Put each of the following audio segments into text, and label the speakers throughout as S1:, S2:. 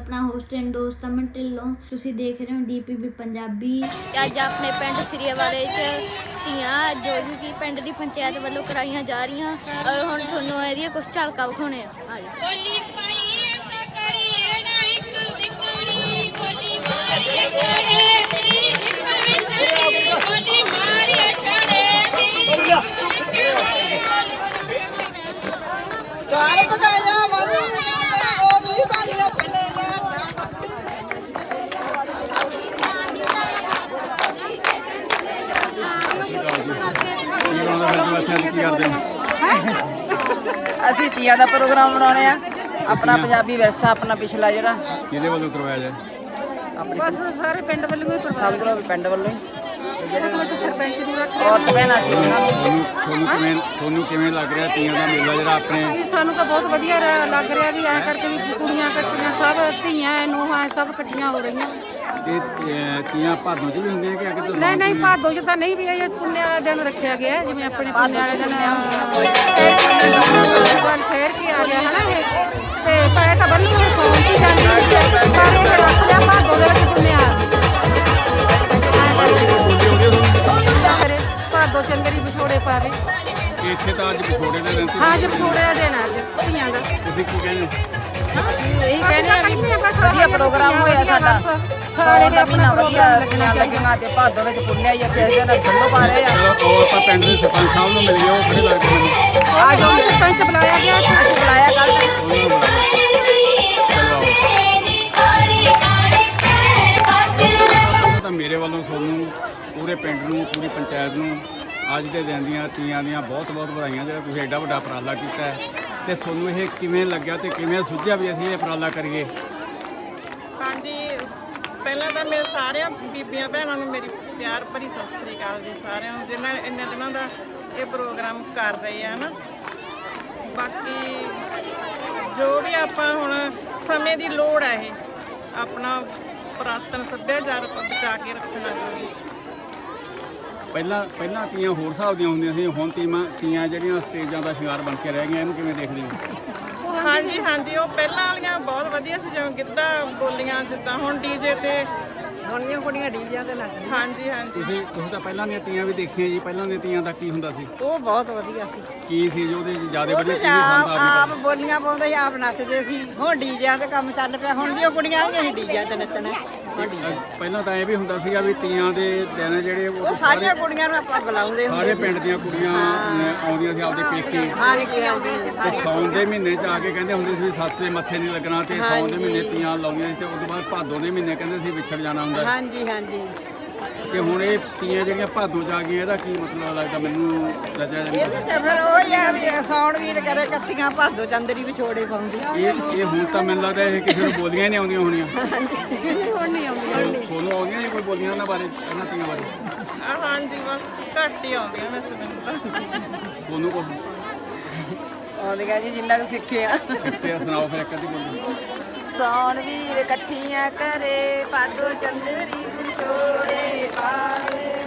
S1: ਆਪਣਾ host and ਦੋਸਤ ਅਮਨ ਢਿੱਲੋਂ। ਤੁਸੀਂ ਦੇਖ ਰਹੇ ਹੋ ਡੀਪੀਬੀ ਪੰਜਾਬੀ।
S2: ਅੱਜ ਆਪਣੇ ਪਿੰਡ ਸ੍ਰੀਵਾਲੇ ਚ ਧੀਆਂ ਜੋ ਜੋ ਕਿ ਪਿੰਡ ਦੀ ਪੰਚਾਇਤ ਵੱਲੋਂ ਕਰਾਈਆਂ ਜਾ ਰਹੀਆਂ। ਔਰ ਹੁਣ ਤੁਹਾਨੂੰ ਇਹਦੀਆਂ ਕੁਝ ਝਲਕਾਂ ਵਿਖਾਉਣੇ ਆ।
S3: ਅਸੀਂ ਤੀਆਂ ਦਾ ਪ੍ਰੋਗਰਾਮ ਬਣਾਉਣੇ ਆ। ਆਪਣਾ ਪੰਜਾਬੀ ਵਿਰਸਾ ਆਪਣਾ ਪਿਛਲਾ ਜਿਹੜਾ।
S4: ਕਿਹਦੇ ਵੱਲੋਂ ਕਰਵਾਇਆ ਜਾਏ
S3: ਬਸ ਸਾਰੇ ਪਿੰਡ ਵੱਲੋਂ ਹੀ ਸਭ ਤੋਂ ਪਿੰਡ ਵੱਲੋਂ ਹੀ। ਜਿਹੜੇ ਵਿੱਚ ਸਰਪੰਚ ਨੂੰ ਰੱਖਿਆ ਔਰਤ ਭੈਣਾਂ ਸੀ ਉਹਨਾਂ ਨੂੰ।
S4: ਤੁਹਾਨੂੰ ਤੁਹਾਨੂੰ ਕਿਵੇਂ ਤੁਹਾਨੂੰ ਕਿਵੇਂ ਲੱਗ ਰਿਹਾ ਤੀਆਂ ਦਾ ਮੇਲਾ ਜਿਹੜਾ ਆਪਣੇ?
S5: ਸਾਨੂੰ ਤਾਂ ਬਹੁਤ ਵਧੀਆ ਲੱਗ ਰਿਹਾ ਵੀ ਐ ਕਰਕੇ ਵੀ ਕੁੜੀਆਂ ਇਕੱਠੀਆਂ ਸਭ ਧੀਆਂ ਨੂੰਹਾਂ ਸਭ ਇਕੱਠੀਆਂ ਹੋ ਰਹੀਆਂ।
S4: ਇਹ ਤੀਆਂ ਭਾਦੋਂ 'ਚ ਵੀ ਹੁੰਦੀਆਂ ਕਿ ਅੱਗੇ ਤੋਂ
S5: ਨਹੀਂ ਨਹੀਂ ਭਾਦੋ ਚ ਤਾਂ ਨਹੀਂ ਵੀ ਇਹ ਪੁੰਨੇ ਵਾਲਾ ਦਿਨ ਰੱਖਿਆ ਗਿਆ ਹੈ, ਜਿਵੇਂ ਆਪਣੇ ਪੁੰਨੇ ਵਾਲੇ ਦਿਨ ਗੱਲ ਫੇਰ ਕੀ ਆ ਗਿਆ ਹਨਾ ਇਹ? ਤੇ ਪਰ ਇਹ ਤਾਂ ਬੰਨੂ ਨੂੰ ਸੌਣ ਚ ਹੀ ਜਾਂਦੀ ਹੈ ਪਰ ਇਹ ਰੱਖ ਲਿਆ ਭਾਦੋ ਦੇ ਵਿੱਚ ਪੁੰਨੇ ਆ ਕਰੇ ਭਾਦੋ ਚੰਦਰੀ ਵਿਛੋੜੇ ਪਾਵੇ।
S4: ਕਿ ਇੱਥੇ ਤਾਂ ਅੱਜ ਵਿਛੋੜੇ ਦੇ ਦਿਨ ਸੀ।
S5: ਹਾਂ ਅੱਜ ਵਿਛੋੜੇ ਦਾ ਦਿਨ ਆ ਅੱਜ ਧੀਆਂ ਦਾ।
S4: ਤੁਸੀਂ ਕੀ ਕਹਿੰਦੇ
S3: ਇਹੀ ਕਹਿੰਦੇ ਆ ਵੀ
S5: ਕਹਿੰਦੇ ਆ ਬਸ
S3: ਵਧੀਆ ਪ੍ਰੋਗਰਾਮ ਹੋਇਆ ਸਾਡਾ।
S5: ਸਾਰੇ
S3: ਸਾਰੇ ਦਾ
S5: ਆਪਣਾ
S3: ਮਹੀਨਾ ਵਧੀਆ
S5: ਪ੍ਰੋਗਰਾਮ ਲੱਗਣਾ
S3: ਲੱਗੀਆਂ। ਤੇ ਭਾਦੋ ਵਿੱਚ ਪੁੰਨਿਆ ਹੀ ਅਸੀਂ ਇਸ ਦਿਨ ਸੰਦੋ ਪਾ ਰਹੇ ਆ।
S4: ਚਲੋ ਉਹ ਆਪਾਂ ਪਿੰਡ ਦੇ ਸਰਪੰਚ ਸਾਹਿਬ ਨੂੰ ਮਿਲ ਗਏ ਉਹ ਖੜੇ ਲੱਗਦੇ ਮੈਨੂੰ
S5: ਆ ਜਾਓ। ਸਰਪੰਚ ਬੁਲਾਇਆ ਗਿਆ
S3: ਅਸੀਂ ਬੁਲਾਇਆ ਕੱਲ
S4: ਉਹਨਾਂ ਨੂੰ ਬੁਲਾਓ ਚਲੋ ਆਓ ਤਾਂ ਮੇਰੇ ਵੱਲੋਂ ਤੁਹਾਨੂੰ ਪੂਰੇ ਪਿੰਡ ਨੂੰ ਪੂਰੀ ਪੰਚਾਇਤ ਨੂੰ ਅੱਜ ਦੇ ਦਿਨ ਦੀਆਂ ਤੀਆਂ ਦੀਆਂ ਬਹੁਤ ਬਹੁਤ ਵਧਾਈਆਂ। ਜਿਹੜਾ ਤੁਸੀਂ ਐਡਾ ਵੱਡਾ ਉਪਰਾਲਾ ਕੀਤਾ ਹੈ ਤੇ ਤੁਹਾਨੂੰ ਇਹ ਕਿਵੇਂ ਲੱਗਿਆ ਤੇ ਕਿਵੇਂ ਸੁਝਿਆ ਵੀ ਅਸੀਂ ਇਹ ਉਪਰਾਲਾ ਕਰੀਏ?
S6: ਹਾਂਜੀ, ਪਹਿਲਾਂ ਤਾਂ ਮੈਂ ਸਾਰਿਆਂ ਬੀਬੀਆਂ ਭੈਣਾਂ ਨੂੰ ਮੇਰੀ ਪਿਆਰ ਭਰੀ ਸਤਿ ਸ੍ਰੀ ਅਕਾਲ ਜੀ ਸਾਰਿਆਂ ਨੂੰ, ਜਿਨ੍ਹਾਂ ਇੰਨੇ ਦਿਨਾਂ ਦਾ ਇਹ ਪ੍ਰੋਗਰਾਮ ਕਰ ਰਹੇ ਆ ਨਾ ਬਾਕੀ ਜੋ ਵੀ ਆਪਾਂ ਹੁਣ ਸਮੇਂ ਦੀ ਲੋੜ ਹੈ ਇਹ, ਆਪਣਾ ਪੁਰਾਤਨ ਸੱਭਿਆਚਾਰ ਬਚਾ ਕੇ ਰੱਖਣਾ ਜ਼ਰੂਰੀ
S4: ਪਹਿਲਾਂ ਪਹਿਲਾਂ ਤੀਆਂ ਹੋਰ ਹਿਸਾਬ ਦੀਆਂ ਹੁੰਦੀਆਂ ਸੀ ਹੁਣ ਤੀਆਂ ਤੀਆਂ ਜਿਹੜੀਆਂ ਸਟੇਜਾਂ ਦਾ ਸ਼ਿੰਗਾਰ ਬਣ ਕੇ ਰਹਿ ਗਈਆਂ ਇਹਨੂੰ ਕਿਵੇਂ ਦੇਖਦੇ ਹੋ?
S6: ਹਾਂਜੀ ਹਾਂਜੀ ਉਹ ਪਹਿਲਾਂ ਵਾਲੀਆਂ ਬਹੁਤ ਵਧੀਆ ਸੀ ਜਿਵੇਂ ਗਿੱਧਾ ਬੋਲੀਆਂ ਜਿੱਦਾਂ ਹੁਣ ਡੀਜੇ ਤੇ।
S3: ਦੁਨੀਆਂ ਕੁੜੀਆਂ ਡੀਜਾਂ ਤੇ ਲੱਗ
S6: ਹਾਂਜੀ ਹਾਂਜੀ।
S4: ਤੁਸੀਂ ਤੁਸੀਂ ਤਾਂ ਪਹਿਲਾਂ ਦੀਆਂ ਤੀਆਂ ਵੀ ਦੇਖੀਆਂ ਜੀ ਪਹਿਲਾਂ ਦੀਆਂ ਤੀਆਂ ਦਾ ਕੀ ਹੁੰਦਾ ਸੀ?
S3: ਉਹ ਬਹੁਤ ਵਧੀਆ ਸੀ।
S4: ਕੀ ਸੀ ਜੋ ਉਹਦੇ ਜ਼ਿਆਦਾ ਵਧੀਆ ਕੀ
S3: ਆਪ
S4: ਹੁੰਦਾ
S3: ਆਪ ਬੋਲੀਆਂ ਪਾਉਂਦੇ ਸੀ ਆਪ ਨੱਚਦੇ ਸੀ। ਹੁਣ ਡੀਜਿਆਂ ਤੇ ਕੰਮ ਚੱਲ ਪਿਆ ਹੁਣ ਦੀਆਂ ਕੁੜੀਆਂ ਆਈਆਂ ਸੀ ਡੀਜਿਆਂ ਤੇ ਨੱਚਣਾ।
S4: ਪਹਿਲਾਂ ਤਾਂ ਇਹ ਵੀ ਹੁੰਦਾ ਸੀਗਾ ਵੀ ਤੀਆਂ ਦੇ ਦਿਨ ਜਿਹੜੇ ਉਹ
S3: ਸਾਰੀਆਂ ਕੁੜੀਆਂ ਨੂੰ ਆਪਾਂ ਬੁਲਾਉਂਦੇ
S4: ਸਾਰੇ
S3: ਹੁੰਦੇ ਸੀ।
S4: ਪਿੰਡ ਦੀਆਂ ਕੁੜੀਆਂ ਆਉਂਦੀਆਂ ਸੀ ਆਪਦੇ ਪੇਕੇ।
S3: ਹਾਂਜੀ ਹਾਂਜੀ
S4: ਤੇ ਸੌਣ ਦੇ ਮਹੀਨੇ ਚ ਆ ਕੇ ਕਹਿੰਦੇ ਹੁੰਦੇ ਸੀ ਵੀ ਸੱਸ ਦੇ ਮੱਥੇ ਨਹੀਂ ਲੱਗਣਾ ਤੇ ਸੌਣ ਦੇ ਮਹੀਨੇ ਤੀਆਂ ਲਾਉਂਦੀਆਂ ਸੀ ਤੇ ਉਸ ਤੋਂ ਬਾਅਦ ਭਾਦੋਂ ਦੇ ਮਹੀਨੇ ਕਹਿੰਦੇ ਸੀ ਵਿਛੜ ਜਾਣਾ ਹੁੰਦਾ
S3: ਹਾਂਜੀ ਹਾਂਜੀ।
S4: ਤੇ ਹੁਣ ਇਹ ਤੀਆਂ ਜਿਹੜੀਆਂ ਭਾਦੋਂ ਆ ਗਈਆਂ ਇਹਦਾ ਕੀ ਮਤਲਬ ਲੱਗਦਾ? ਮੈਨੂੰ ਲੱਜਾ
S3: ਇਹਦੇ ਤੇ ਫਿਰ ਉਹ ਹੀ ਆ ਵੀ ਸੌਣ ਵੀਰ ਕਰੇ ਇਕੱਠੀਆਂ ਭਾਦੋ ਚੰਦਰੀ ਵਿਛੋੜੇ ਪਾਉਂਦੀ।
S4: ਇਹ ਇਹ ਹੁਣ ਤਾਂ ਮੈਨੂੰ ਲੱਗਦਾ ਇਹ ਕਿਸੇ ਨੂੰ ਬੋਲੀਆਂ ਹੀ ਨਹੀਂ ਆਉਂਦੀਆਂ ਹੋਣੀਆਂ।
S5: ਹੁਣ ਨਹੀਂ ਆਉਂਦੀ
S4: ਸੋਨੂੰ ਆਉਂਦੀਆਂ ਨਹੀਂ ਕੋਈ ਬੋਲੀਆਂ ਉਹਨਾਂ ਬਾਰੇ ਇਹਨਾਂ ਤੀਆਂ ਬਾਰੇ।
S6: ਆ ਹਾਂਜੀ ਬਸ ਘੱਟ ਹੀ ਆਉਂਦੀਆਂ ਵੈਸੇ ਮੈਨੂੰ ਤਾਂ।
S4: ਸੋਨੂੰ ਕੋ
S3: ਆਉਂਦੀਆਂ ਜੀ ਜਿੰਨਾ ਕੁ ਸਿੱਖੇ ਆ।
S4: ਤੇ ਸੁਣਾਓ ਫਿਰ ਇੱਕ ਅੱਧੀ ਬੋਲੀ।
S3: ਸੌਣ ਵੀਰ ਇਕੱਠੀਆਂ ਕਰੇ ਭਾਦੋ ਚੰਦਰੀ ਵਿਛੋੜੇ ਪਾਵੇ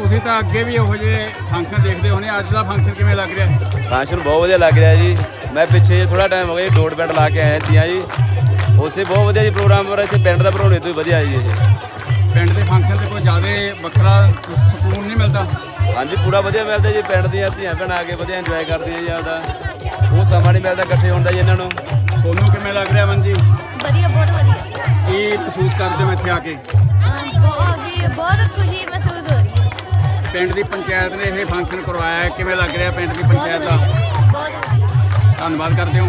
S7: ਤੁਸੀਂ ਤਾਂ ਅੱਗੇ ਵੀ ਇਹੋ ਜਿਹੇ ਫੰਕਸ਼ਨ ਦੇਖਦੇ ਹੋਣੇ ਅੱਜ ਦਾ ਫੰਕਸ਼ਨ ਕਿਵੇਂ ਲੱਗ ਰਿਹਾ?
S8: ਫੰਕਸ਼ਨ ਬਹੁਤ ਵਧੀਆ ਲੱਗ ਰਿਹਾ ਜੀ। ਮੈਂ ਪਿੱਛੇ ਥੋੜਾ ਟਾਈਮ ਹੋ ਗਿਆ ਜੀ ਡੋਟ ਬੈਂਡ ਲਾ ਕੇ ਆਇਆ ਤੀਆਂ ਜੀ। ਉੱਥੇ ਬਹੁਤ ਵਧੀਆ ਜੀ ਪ੍ਰੋਗਰਾਮ ਹੋ ਰਿਹਾ ਇੱਥੇ ਪਿੰਡ ਦਾ ਪ੍ਰੋਗਰਾਮ ਤੋਂ ਵੀ ਵਧੀਆ ਜੀ ਇਹ।
S7: ਪਿੰਡ ਦੇ ਫੰਕਸ਼ਨ ਤੇ ਕੋਈ ਜ਼ਿਆਦਾ ਵੱਖਰਾ ਸਕੂਨ ਨਹੀਂ ਮਿਲਦਾ?
S8: ਹਾਂਜੀ ਪੂਰਾ ਵਧੀਆ ਮਿਲਦਾ ਜੀ ਪਿੰਡ ਦੀਆਂ ਧੀਆਂ ਭੈਣਾਂ ਆ ਕੇ ਵਧੀਆ ਇੰਜੋਏ ਕਰਦੀਆਂ ਜੀ ਆਪਦਾ। ਉਹ ਸਮਾਂ ਨਹੀਂ ਮਿਲਦਾ ਇਕੱਠੇ ਹੋਣ ਦਾ ਜੀ ਇਹਨਾਂ ਨੂੰ।
S7: ਤੁਹਾਨੂੰ ਕਿਵੇਂ ਲੱਗ ਰਿਹਾ ਮਨ ਜੀ
S2: ਵਧੀਆ ਬਹੁਤ ਵਧੀਆ।
S7: ਕੀ ਮਹਿਸੂਸ ਕਰਦੇ ਹੋ ਇੱਥੇ ਆ ਕੇ?
S2: ਬਹੁਤ ਜੀ ਬਹੁਤ ਖੁਸ਼ੀ ਮਹਿਸੂਸ ਹੋ ਰਹੀ ਹੈ
S7: ਪਿੰਡ ਦੀ ਪੰਚਾਇਤ ਨੇ ਇਹ ਫੰਕਸ਼ਨ ਕਰਵਾਇਆ ਹੈ ਕਿਵੇਂ ਲੱਗ ਰਿਹਾ ਪਿੰਡ ਦੀ
S2: ਬਹੁਤ
S7: ਪੰਚਾਇਤ ਦਾ
S2: ਵਧੀਆ ਬਹੁਤ ਵਧੀਆ
S7: ਧੰਨਵਾਦ ਕਰਦੇ ਹਾਂ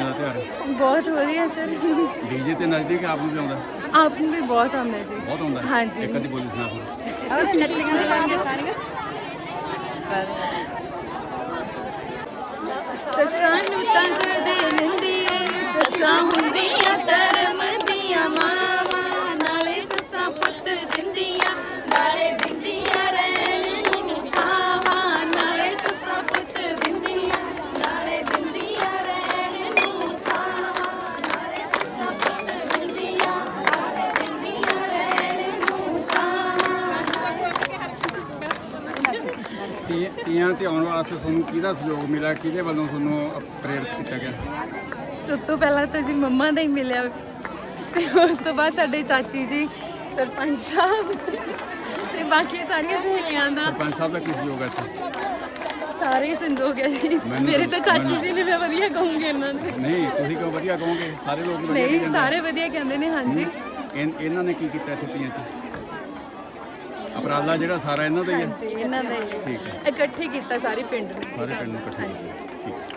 S7: ਤੀਆਂ ਦਾ ਤਿਉਹਾਰ
S9: ਬਹੁਤ ਵਧੀਆ ਸਰ।
S7: ਡੀਜੇ ਤੇ ਨੱਚਦੇ ਕਿ ਆਪ ਨੂੰ ਵੀ ਆਉਂਦਾ?
S9: ਆਪ ਨੂੰ ਵੀ ਬਹੁਤ ਆਉਂਦਾ ਜੀ।
S7: ਬਹੁਤ ਆਉਂਦਾ?
S9: ਹਾਂਜੀ।
S7: ਇੱਕ ਅੱਧੀ ਬੋਲੀ ਸੁਣਾ ਫਿਰ।
S9: ਉਹ ਨੱਚੀਆਂ ਦੀ ਲਾਈਆਂ ਖਾਣੀਆਂ ਸੱਸਾਂ ਨੂੰ ਤੰਗ ਦੇ ਲੈਂਦੀ ਸੱਸਾਂ ਹੁੰਦੀਆਂ ਧਰਮ
S4: ਵਾਸਤੇ ਤੁਹਾਨੂੰ ਕਿਹਦਾ ਸਹਿਯੋਗ ਮਿਲਿਆ? ਕਿਹਦੇ ਵੱਲੋਂ ਤੁਹਾਨੂੰ ਪ੍ਰੇਰਿਤ ਕੀਤਾ ਗਿਆ?
S3: ਸਭ ਤੋਂ ਪਹਿਲਾਂ ਤਾਂ ਜੀ ਮੰਮਾ ਦਾ ਹੀ ਮਿਲਿਆ। ਤੇ ਉਸ ਤੋਂ ਬਾਅਦ ਸਾਡੇ ਚਾਚੀ ਜੀ ਸਰਪੰਚ ਸਾਹਿਬ ਤੇ ਬਾਕੀ ਸਾਰੀਆਂ ਸਹੇਲੀਆਂ ਦਾ।
S4: ਸਰਪੰਚ ਸਾਹਿਬ ਦਾ ਕੀ ਸਹਿਯੋਗ ਹੈ ਇੱਥੇ?
S3: ਸਾਰੇ ਹੀ ਸੰਜੋਗ ਹੈ ਜੀ।
S4: ਮੈਨੂੰ
S3: ਮੇਰੇ ਤਾਂ ਚਾਚੀ ਜੀ ਨੇ ਮੈਂ ਵਧੀਆ ਕਹੂੰਗੀ ਇਹਨਾਂ ਨੂੰ।
S4: ਨਹੀਂ ਤੁਸੀਂ ਕਿਉਂ ਵਧੀਆ ਕਹੋਗੇ? ਸਾਰੇ ਲੋਕ ਵਧੀਆ
S3: ਨਹੀਂ
S4: ਕਹਿੰਦੇ।
S3: ਸਾਰੇ ਵਧੀਆ ਕਹਿੰਦੇ ਨੇ ਹਾਂਜੀ।
S4: ਇਨ- ਇਹਨਾਂ ਨੇ ਕੀ ਕੀਤਾ ਇੱਥੇ ਤੀਆਂ 'ਚ? ਅਪਰਾਲਾ ਜਿਹੜਾ ਸਾਰਾ ਇਹਨਾਂ ਦਾ ਹੀ ਹੈ?
S3: ਹਾਂਜੀ ਇਹਨਾਂ ਦਾ ਹੀ ਹੈ। ਇਕੱਠੇ ਕੀਤਾ ਸਾਰੇ ਪਿੰਡ ਨੂੰ।
S4: ਸਾਰੇ ਪਿੰਡ ਨੂੰ ਇਕੱਠੇ
S3: ਹਾਂਜੀ।
S4: ਠੀਕ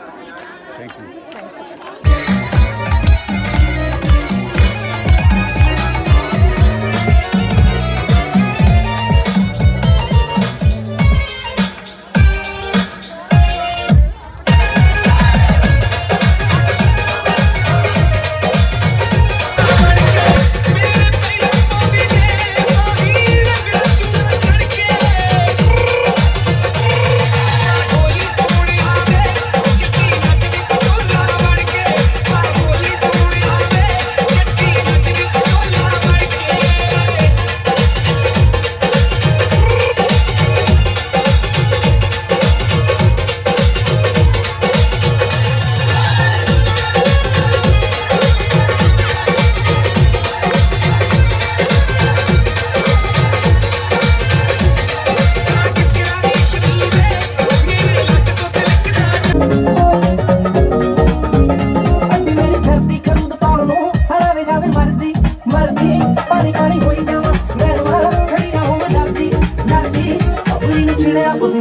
S4: ਥੈਂਕ ਯੂ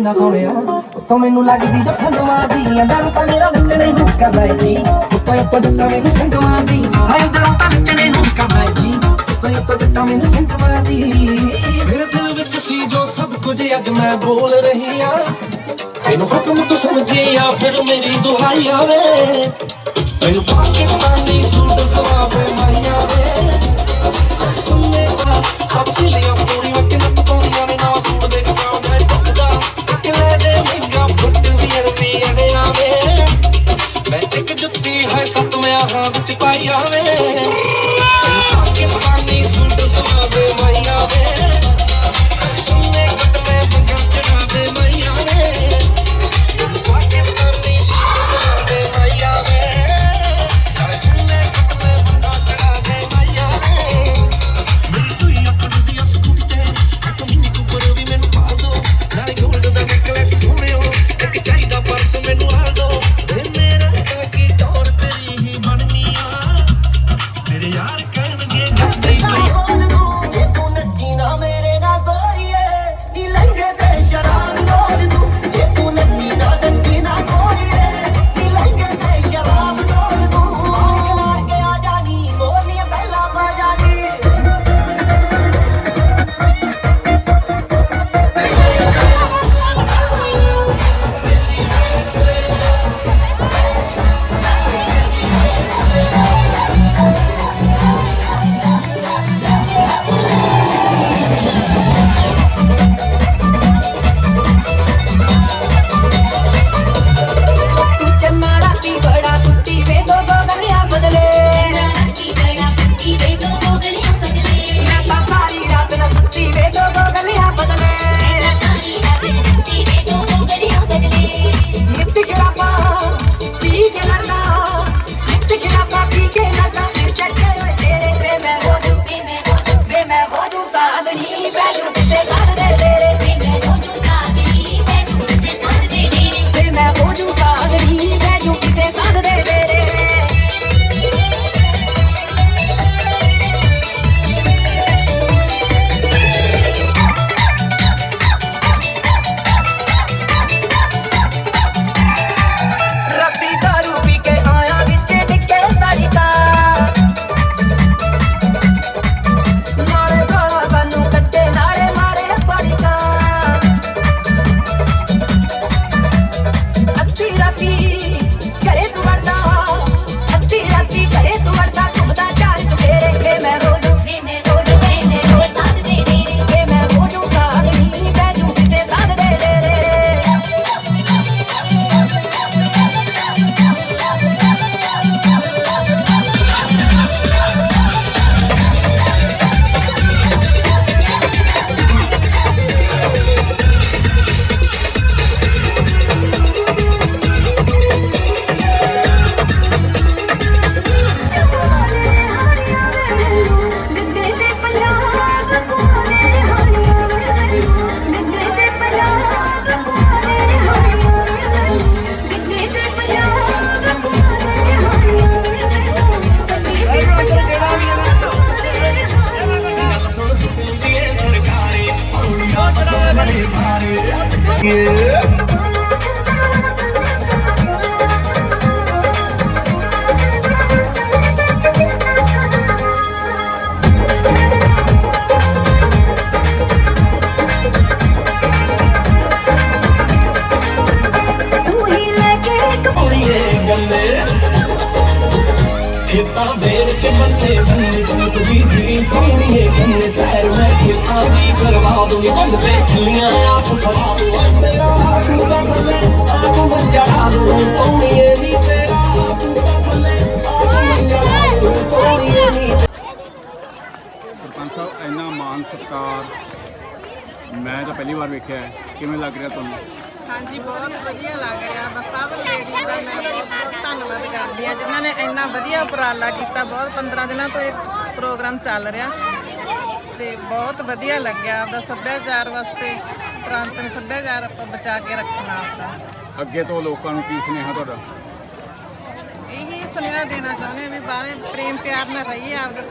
S10: ਛਿੜਿਆ ਸੋਹਣਿਆ ਉੱਤੋਂ ਮੈਨੂੰ ਲੱਗਦੀ ਜੋ ਠੰਡ ਮਾਰਦੀ ਅੰਦਰ ਤਾਂ ਮੇਰਾ ਨੱਚਣੇ ਨੂੰ ਕਰਦਾ ਜੀ ਉੱਤੋਂ ਉੱਤੋਂ ਜੱਟਾਂ ਮੈਨੂੰ ਸੰਗ ਮਾਰਦੀ ਹਾਏ ਅੰਦਰੋਂ ਤਾਂ ਨੱਚਣੇ ਨੂੰ ਕਰਦਾ ਜੀ ਉੱਤੋਂ ਉੱਤੋਂ ਜੱਟਾਂ ਮੈਨੂੰ ਸੰਗ ਮਾਰਦੀ ਮੇਰੇ ਦਿਲ ਵਿੱਚ ਸੀ ਜੋ ਸਭ ਕੁਝ ਅੱਜ ਮੈਂ ਬੋਲ ਰਹੀ ਆ। ਤੈਨੂੰ ਹੁਕਮ ਤੂੰ ਸੁਣ ਗਿਆ ਫਿਰ ਮੇਰੀ ਦੁਹਾਈ ਆਵੇ। ਮੈਨੂੰ ਪਾਕਿਸਤਾਨੀ ਸੂਟ ਸਵਾਵੇ ਮਾਈਆ ਵੇ। ਸੁਣਨੇ ਦਾ ਸਭ ਸਿਲੀਆਂ ਪੂਰੀ ਵਕੇ ਵੀ ਅੜਿਆ ਵੇ ਮੈਂ ਇੱਕ ਜੁੱਤੀ ਹੈ ਸਤਵੇਂ ਹਾਂ ਵਿੱਚ ਪਾਈ ਆਵੇ। ਮੈਨੂੰ ਪਾਕਿਸਤਾਨੀ ਸੂਟ ਸਵਾਵੇ ਮਾਈ ਆਵੇ। ਮੈਂ ਤਾਂ ਪਹਿਲੀ
S4: ਵਾਰ ਵੇਖਿਆ ਹੈ। ਕਿਵੇਂ ਲੱਗ ਰਿਹਾ ਤੁਹਾਨੂੰ?
S6: ਹਾਂਜੀ ਬਹੁਤ ਵਧੀਆ ਲੱਗ ਰਿਹਾ। ਬਸ ਸਭ ਲੇਡੀਜ਼ ਦਾ ਮੈਂ ਬਹੁਤ ਬਹੁਤ ਧੰਨਵਾਦ ਕਰਦੀ ਹਾਂ ਜਿਨ੍ਹਾਂ ਨੇ ਇੰਨਾ ਵਧੀਆ ਉਪਰਾਲਾ ਕੀਤਾ। ਬਹੁਤ 15 ਦਿਨਾਂ ਤੋਂ ਇਹ ਪ੍ਰੋਗਰਾਮ ਚੱਲ ਰਿਹਾ ਤੇ ਬਹੁਤ ਵਧੀਆ ਲੱਗਿਆ ਆਪਦਾ ਸੱਭਿਆਚਾਰ ਵਾਸਤੇ। ਪ੍ਰਾਂਤ ਨੂੰ ਸੱਭਿਆਚਾਰ ਆਪਾਂ ਬਚਾ ਕੇ ਰੱਖਣਾ ਆਪਦਾ।
S4: ਅੱਗੇ ਤੋਂ ਲੋਕਾਂ ਨੂੰ ਕੀ ਸੁਨੇਹਾ ਤੁਹਾਡਾ?
S6: ਇਹੀ ਸੁਨੇਹਾ ਦੇਣਾ ਚਾਹੁੰਦੇ ਆ ਵੀ ਬਾਹਰ ਪ੍ਰੇਮ ਪਿਆਰ ਨਾਲ ਰਹੀਏ ਆਪਦੇ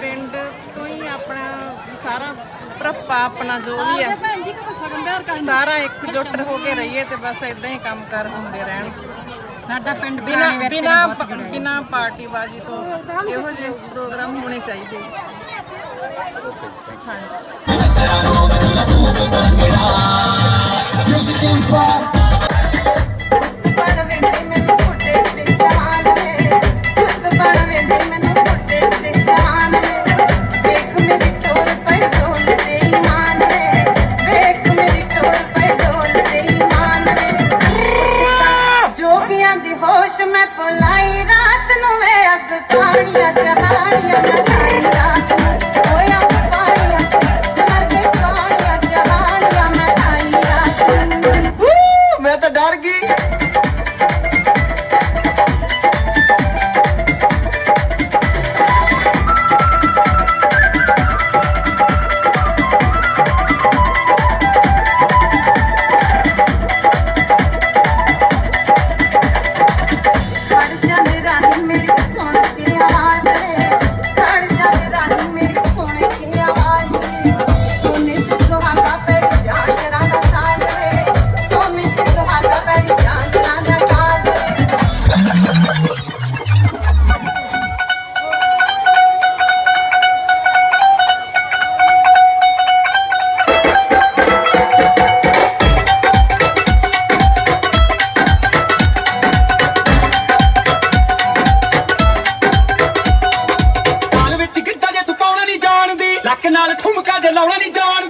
S6: ਪਿੰਡ ਤੋਂ ਹੀ ਆਪਣਾ ਸਾਰਾ
S11: प्रपा अपना जो भी है सारा एकजुट होके रहिए तो बस इदा ही काम कर होंगे रहन बिना
S10: बिना बिना पार्टीबाजी तो योजे प्रोग्राम होने चाहिए हाँ ਨਾਲ ਠੁਮਕਾ ਜੇ ਲਾਉਣਾ ਨਹੀਂ
S4: ਜਾਣ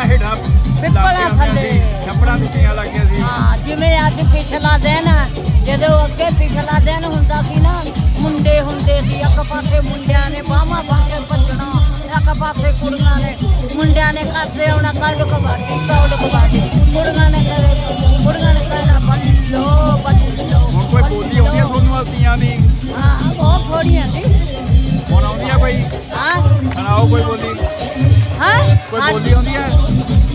S4: ਪਿੱਪਲਾਂ ਹੇਠਾਂ
S12: ਪਿੱਪਲਾਂ ਥੱਲੇ।
S4: ਛੱਪੜਾਂ ਦੀ ਤੀਆਂ ਲੱਗੀਆਂ ਸੀ।
S12: ਹਾਂ ਜਿਵੇਂ ਅੱਜ ਪਿਛਲਾ ਦਿਨ ਜਦੋਂ ਅੱਗੇ ਪਿਛਲਾ ਦਿਨ ਹੁੰਦਾ ਸੀ ਨਾ ਮੁੰਡੇ ਹੁੰਦੇ ਸੀ ਇੱਕ ਪਾਸੇ ਮੁੰਡਿਆਂ ਨੇ ਬਾਹਾਂ ਬੰਨ ਭੱਜਣਾ ਇੱਕ ਪਾਸੇ ਕੁੜੀਆਂ ਨੇ ਮੁੰਡਿਆਂ ਨੇ ਕਰਦੇ ਆਉਣਾ ਕੱਢ ਕਬਾਡੀ ਕੱਢ ਕਬਾਡੀ ਕੁੜੀਆਂ ਨੇ ਕਰੇ ਕੁੜੀਆਂ ਨੇ ਕਹਿਣਾ ਬੱਲੋ ਬੱਲੋ
S4: ਹੁਣ ਕੋਈ ਬੋਲੀ। ਆਉਂਦੀ ਆ ਤੁਹਾਨੂੰ ਆ ਤੀਆਂ ਦੀ?
S12: ਹਾਂ ਬਹੁਤ ਥੋੜੀਆਂ ਸੀ
S4: ਹੁਣ ਆਉਂਦੀ ਆ ਕੋਈ?
S12: ਹਾਂ।
S4: ਸੁਣਾਓ ਕੋਈ ਬੋਲੀ।
S12: ਹਾਂ?
S4: ਕੋਈ ਬੋਲੀ ਆਉਂਦੀ ਹੈ?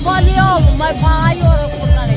S12: ਬੋਲੀ ਉਹ ਮੈਂ ਪਾਈ ਉਹ ਕੋਲ ਨਾਲ